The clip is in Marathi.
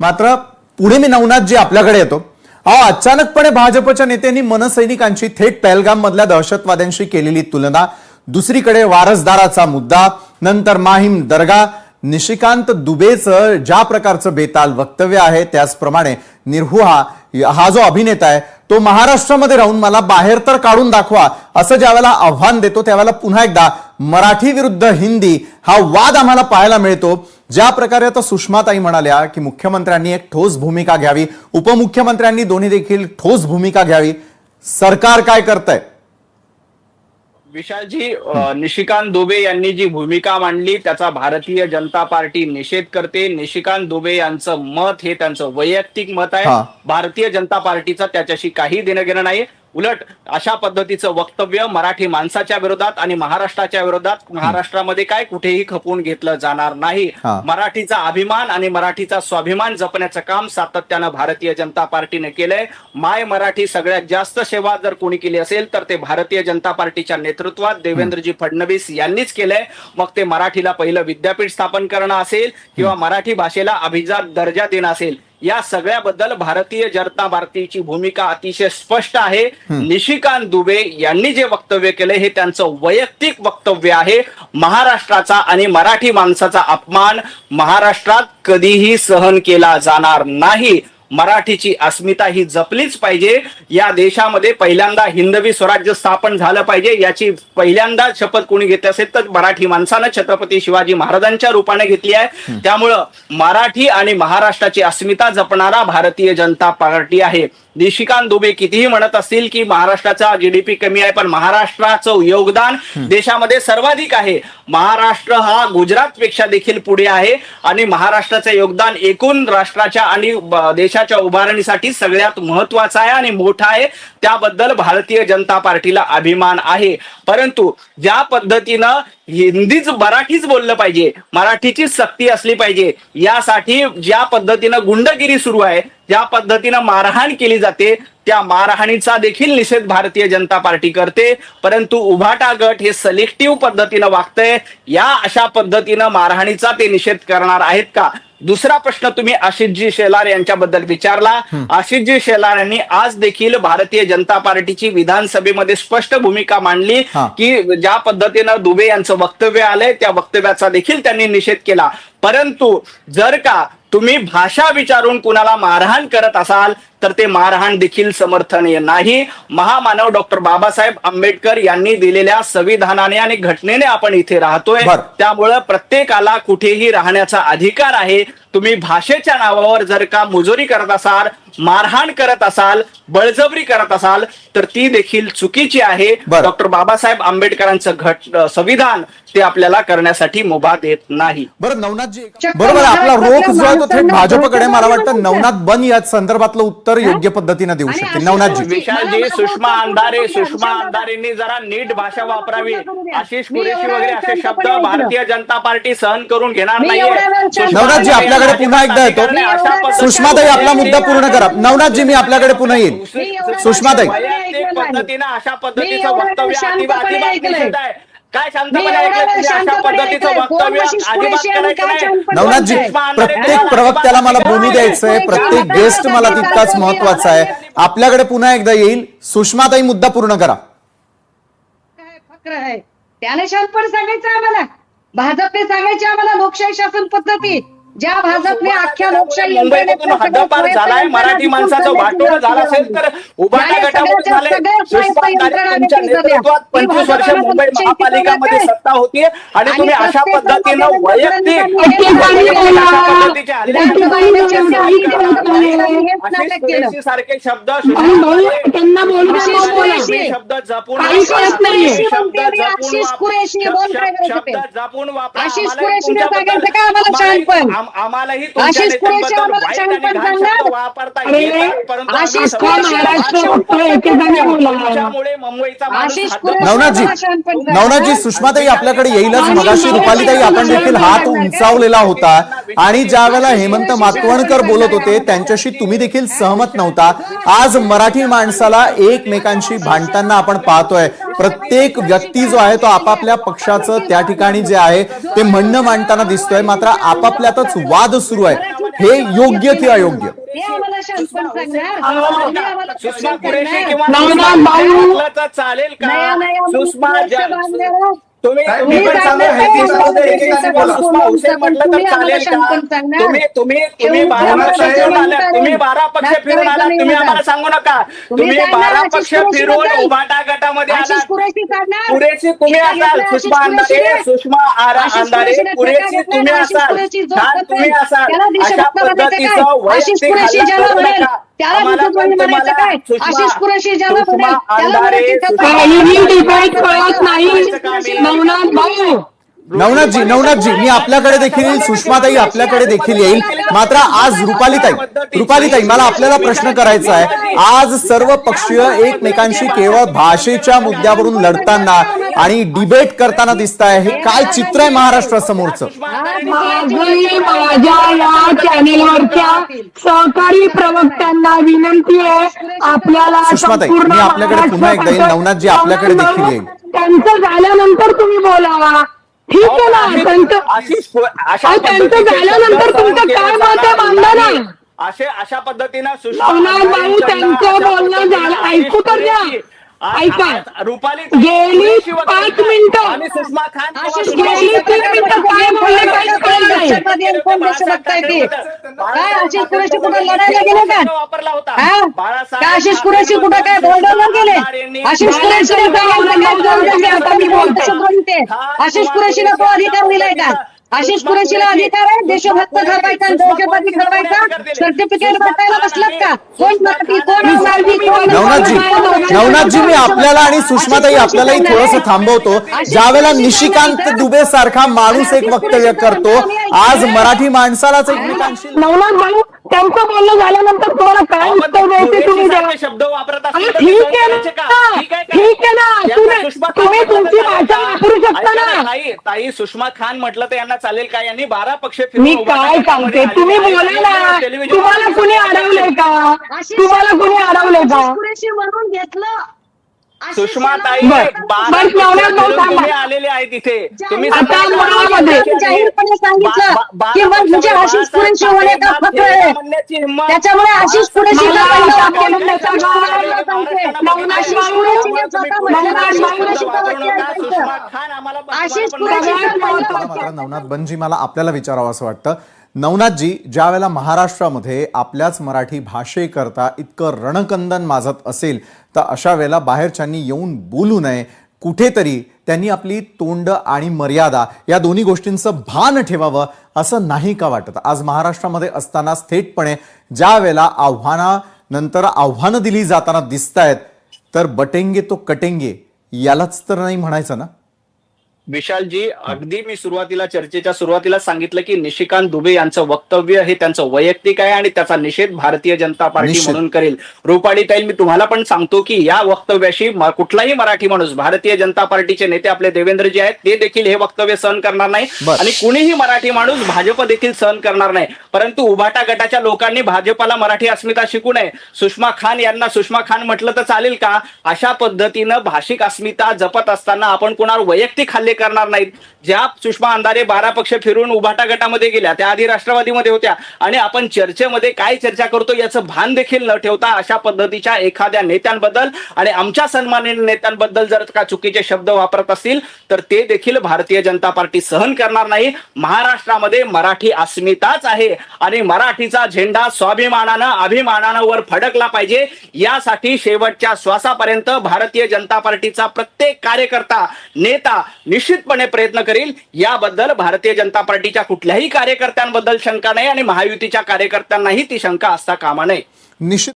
मात्र पुढे मी नवनाथ जी आपल्याकडे येतो. अहो अचानकपणे भाजपच्या नेत्यांनी मनसैनिकांची थेट पहलगाम मधल्या दहशतवाद्यांशी केलेली तुलना दुसरीकडे वारसदाराचा मुद्दा नंतर माहीम दर्गा निशिकांत दुबेचं ज्या प्रकारचं बेताल वक्तव्य आहे त्याचप्रमाणे निर्हुहा हा जो अभिनेता आहे तो महाराष्ट्रामध्ये राहून मला बाहेर तर काढून दाखवा असं ज्यावेळेला आव्हान देतो त्यावेळेला पुन्हा एकदा मराठी विरुद्ध हिंदी हा वाद आम्हाला पाहायला मिळतो. ज्या प्रकारे आता सुषमाताई म्हणाल्या की मुख्यमंत्र्यांनी एक ठोस भूमिका घ्यावी उपमुख्यमंत्र्यांनी दोन्ही देखील ठोस भूमिका घ्यावी सरकार काय करतंय? विशालजी निशिकांत दुबे यांनी जी भूमिका मांडली त्याचा भारतीय जनता पार्टी निषेध करते. निशिकांत दुबे यांचं मत हे त्यांचं वैयक्तिक मत आहे. भारतीय जनता पार्टीचं त्याच्याशी काही देणं घेणं नाही उलट अशा पद्धतीचं वक्तव्य मराठी माणसाच्या विरोधात आणि महाराष्ट्राच्या विरोधात महाराष्ट्रामध्ये काय कुठेही खपवून घेतलं जाणार नाही. मराठीचा अभिमान आणि मराठीचा स्वाभिमान जपण्याचं काम सातत्यानं भारतीय जनता पार्टीने केलंय. माय मराठी सगळ्यात जास्त सेवा जर कोणी केली असेल तर ते भारतीय जनता पार्टीच्या नेतृत्वात देवेंद्रजी फडणवीस यांनीच केलंय. मग ते मराठीला पहिलं विद्यापीठ स्थापन करणं असेल किंवा मराठी भाषेला अभिजात दर्जा देणं असेल या सगळ्याबद्दल भारतीय जनता पार्टीची भूमिका अतिशय स्पष्ट आहे. निशिकांत दुबे यांनी जे वक्तव्य केलं हे त्यांचं वैयक्तिक वक्तव्य आहे. महाराष्ट्राचा आणि मराठी माणसाचा अपमान महाराष्ट्रात कधीही सहन केला जाणार नाही. मराठीची अस्मिता ही जपलीच पाहिजे. या देशामध्ये पहिल्यांदा हिंदवी स्वराज्य स्थापन झालं पाहिजे. याची पहिल्यांदा शपथ कोणी घेतली असेल तर मराठी माणसानं छत्रपती शिवाजी महाराजांच्या रूपाने घेतली आहे. त्यामुळं मराठी आणि महाराष्ट्राची अस्मिता जपणारा भारतीय जनता पार्टी आहे. निशिकांत दुबे कितीही म्हणत असतील की महाराष्ट्राचा जीडीपी कमी आहे पण महाराष्ट्राचं योगदान देशामध्ये सर्वाधिक आहे. महाराष्ट्र हा गुजरात पेक्षा देखील पुढे आहे आणि महाराष्ट्राचं योगदान एकूण राष्ट्राच्या आणि देशाच्या उभारणीसाठी सगळ्यात महत्वाचं आहे आणि मोठा आहे. त्याबद्दल भारतीय जनता पार्टीला अभिमान आहे. परंतु ज्या पद्धतीनं हिंदीच मराठीच बोललं पाहिजे. मराठीची सक्ती असली पाहिजे. यासाठी ज्या पद्धतीनं गुंडगिरी सुरू आहे ज्या पद्धतीनं मारहाण केली जाते त्या मारहाणीचा देखील निषेध भारतीय जनता पार्टी करते. परंतु उभाटा गट हे सलेक्टिव्ह पद्धतीनं वागतंय. या अशा पद्धतीनं मारहाणीचा ते निषेध करणार आहेत का? दुसरा प्रश्न तुम्ही आशिषजी शेलार यांच्याबद्दल विचारला. आशिषजी शेलार यांनी आज देखील भारतीय जनता पार्टीची विधानसभेमध्ये स्पष्ट भूमिका मांडली. की ज्या पद्धतीनं दुबे यांचं वक्तव्य आलंय त्या वक्तव्याचा देखील त्यांनी निषेध केला. परंतु जर का तुम्ही भाषा विचारून कुणाला मारहाण करत असाल तर ते मारहाण देखील समर्थनीय नाही महामानव डॉक्टर बाबासाहेब आंबेडकर यांनी दिलेल्या संविधानाने आणि घटनेने आपण इथे राहतोय. त्यामुळं प्रत्येकाला कुठेही राहण्याचा अधिकार आहे तुम्ही भाषेच्या नावावर जर का मुजोरी करत असाल मारहाण करत असाल बळजबरी करत असाल तर ती देखील चुकीची आहे. डॉक्टर बाबासाहेब आंबेडकरांचं घट संविधान ते आपल्याला करण्यासाठी मुभा देत नाही बरं नवनाथजी बरोबर. आपला रोख जो आहे तो थेट भाजपकडे मला वाटतं नवनाथ बन या संदर्भातलं उत्तर योग्य पद्धतीनं देऊ शकतील नवनाथजी विशालजी सुषमा अंधारे सुषमा अंधारेंनी जरा नीट भाषा वापरावी. आशिष कुरेशी वगैरे असे शब्द. भारतीय जनता पार्टी सहन करून घेणार नाहीये. नवनाथजी, आपल्याकडे पुन्हा एकदा येतो. सुषमाताई आपला मुद्दा पूर्ण करा. नवनाथजी मी आपल्याकडे पुन्हा येईल सुषमाताई. पद्धतीनं अशा पद्धतीचं वक्तव्य अजिबात आहे. काय शांतपणे ऐकलं अशा पद्धतीचं वक्तव्य अजिबात करायचं नाही. नवनाथजी प्रत्येक प्रवक्त्याला मला भूमी द्यायचं आहे प्रत्येक गेस्ट मला तितकाच महत्त्वाचा आहे. आपल्याकडे पुन्हा एकदा येईल. सुषमाताई मुद्दा पूर्ण करा. फक्र आहे? त्याने शांतपणे सांगायचं आम्हाला. भाजपने सांगायचे आम्हाला लोकशाही शासन पद्धती. ज्या भाजपने अख्ख्या लोकशाही मुंबईमधून हद्दपार झालाय मराठी माणसाचं वाटोळं झालं असेल तर उभाटा गटामध्ये झाले. नेतृत्वात पंचवीस वर्ष मुंबई महापालिकामध्ये सत्ता होती आणि तुम्ही अशा पद्धतीनं वैयक्तिक सारखे शब्द. शब्द जपून शब्द जपून वापरा. आम्हालाही? नवनाथजी सुषमाताई आपल्याकडे येईलच. मगाशी रुपालीताई आपण देखील हात उंचावलेला होता. आणि ज्या वेळेला हेमंत मातवणकर बोलत होते त्यांच्याशी तुम्ही देखील सहमत नव्हता. आज मराठी माणसाला एकमेकांशी भांडताना आपण पाहतोय. प्रत्येक व्यक्ती जो आहे तो आपापल्या पक्षाचं त्या ठिकाणी जे आहे ते म्हणणं मांडताना दिसतोय. मात्र आपापल्यातच वाद सुरू आहे. हे योग्य की अयोग्य? हे सुषमा सांगणार. किंवा चालेल का? सुषमा. तुम्ही पण एकेकाने. बोला. म्हटलं तर चालेल का बारा पक्ष फिरून सांगणार. तुम्ही बारा पक्ष फिरून नाही तुम्ही. आम्हाला सांगू नका तुम्ही बारा पक्ष फिरून. उभाटा गटामध्ये काढणार पुरेशी तुम्ही असाल सुषमा अंधारे. सुषमा आरा अंधारे पुरेशी तुम्ही असाल छान तुम्ही असाल अशा पद्धतीचं वैयक्तिक हल्ला करू नका. त्याला म्हणायचं काय? आशिष कुरेशी ज्याला म्हणेल नवनाथजी नवनाथजी मी आपल्याकडे देखील येईल सुषमाताई आपल्याकडे देखील येईल. मात्र आज रुपालीताई रुपालीताई मला आपल्याला प्रश्न करायचा आहे. आज सर्व पक्षीय एकमेकांशी केवळ भाषेच्या मुद्द्यावरून लढताना आणि डिबेट करताना दिसत आहे हे काय चित्र आहे महाराष्ट्रासमोरचं माझी माझ्या या चॅनेलवरच्या सहकारी प्रवक्त्यांना विनंती आहे आपल्याला सुषमाताई, संपूर्ण मी आपल्याकडे पुन्हा एकदा येईल. नवनाथजी आपल्याकडे देखील येईल. त्यांचं झाल्यानंतर तुम्ही बोलावा ठीक आहे ना त्यांचं त्यांचं झाल्यानंतर तुमचं काय मत आहे मांडा ना. नाही. असे अशा पद्धतीनं सुषमा त्यांचं बोलणं झालं. ऐकू तर द्या. कुरेशी, ऐका. रुपाली गेली कुरेशी पाच मिनिटं. आणि सुषमा खान आशिष कुरेशी गेली तीन मिनिटं काय बोलले काहीच कळलं नाही. कोण देशभक्त आहे ते? काय आशिष कुरेशी कुठं लढायला गेले का? वापरला होता हा? बाळासाहेब का आशिष कुरेशी कुठं काय बोर्डरवर गेले आशिष कुरेशीने काय आता मी बोलतो शब्द म्हणते. आशिष कुरेशीला तो अधिकार दिलाय का आशिष कुरेशीला अधिकार आहे? देशभक्त ठरवायचा दहशतवादी ठरवायचा सर्टिफिकेट भेटायला बसलात का? कोण मराठी कोण अमराठी कोण नवनाथजी नवनाथजी मी आपल्याला आणि सुषमाताई आपल्यालाही थोडंसं थांबवतो. ज्या वेळेला निशिकांत दुबे सारखा माणूस एक वक्तव्य करतो आज मराठी माणसालाच एकमेकांशी नवनाथ त्यांचं बोलणं झाल्यानंतर तुम्हाला काय उत्तर द्यायचे तुम्ही द्या शब्द वापरत अरे ठीक आहे? ना. ठीक आहे का? ठीक आहे ना. तुम्ही तुमची भाषा वापरू? शकता ना ताई ताई सुषमा खान म्हटलं तर यांना चालेल का? यांनी बारा पक्ष फिरून मी उभा काय सांगते? तुम्ही बोला. ना. टेलिव्हिजन- तुम्हाला कुणी अडवलंय का? तुम्हाला कुणी अडवलंय का? आशिष कुरेशी म्हणून घेतलं सुषमा ताई बरं. तुम्ही आलेले आहे तिथे. तुम्ही जाहीरपणे सांगितलं की म्हणजे आशिष होण्याचा फक्त त्याच्यामुळे आशिष नवनाथ बनजी मला आपल्याला विचारावं असं वाटतं. नवनाथजी ज्या वेळेला महाराष्ट्रामध्ये आपल्याच मराठी भाषेकरता इतकं रणकंदन माजत असेल तर अशा वेळेला बाहेरच्यांनी येऊन बोलू नये. कुठेतरी त्यांनी आपली तोंड आणि मर्यादा या दोन्ही गोष्टींचं भान ठेवावं असं नाही का वाटत? आज महाराष्ट्रामध्ये असतानाच थेटपणे ज्या वेळेला आव्हानानंतर आव्हानं दिली जाताना दिसत आहेत तर बटेंगे तो कटेंगे यालाच तर नाही म्हणायचं ना? विशालजी अगदी मी सुरुवातीला चर्चेच्या सुरुवातीला सांगितलं की निशिकांत दुबे यांचं वक्तव्य हे त्यांचं वैयक्तिक आहे आणि त्याचा निषेध भारतीय जनता पार्टी. म्हणून करेल. रुपाली ताईल मी तुम्हाला पण सांगतो की या वक्तव्याशी कुठलाही मराठी माणूस भारतीय जनता पार्टीचे नेते आपले देवेंद्रजी आहेत ते देखील हे वक्तव्य सहन करणार नाही. आणि कुणीही मराठी माणूस भाजप देखील सहन करणार नाही. परंतु उभाटा गटाच्या लोकांनी भाजपाला मराठी अस्मिता शिकू नये. सुषमा खान यांना सुषमा खान म्हटलं तर चालेल का? अशा पद्धतीनं भाषिक अस्मिता जपत असताना आपण कुणावर वैयक्तिक हल्ले करणार नाहीत. ज्या सुषमा अंधारे बारा पक्ष फिरून उभाटा गटामध्ये गेल्या त्या आधी राष्ट्रवादीमध्ये होत्या. आणि आपण चर्चेमध्ये काय चर्चा करतो याचं भान देखील न ठेवता अशा पद्धतीच्या एखाद्या नेत्यांबद्दल आणि आमच्या सन्माननीय नेत्यांबद्दल जर का चुकीचे शब्द वापरत असतील तर ते देखील भारतीय जनता पार्टी सहन करणार नाही. महाराष्ट्रामध्ये मराठी अस्मिताच आहे आणि मराठीचा झेंडा स्वाभिमानानं अभिमानानं वर फडकला पाहिजे. यासाठी शेवटच्या श्वासापर्यंत भारतीय जनता पार्टीचा प्रत्येक कार्यकर्ता नेता निश्चितपणे प्रयत्न करील. याबद्दल भारतीय जनता पार्टीच्या कुठल्याही कार्यकर्त्यांबद्दल शंका नाही आणि महायुतीच्या कार्यकर्त्यांनाही ती शंका असता कामा नये. निश्चित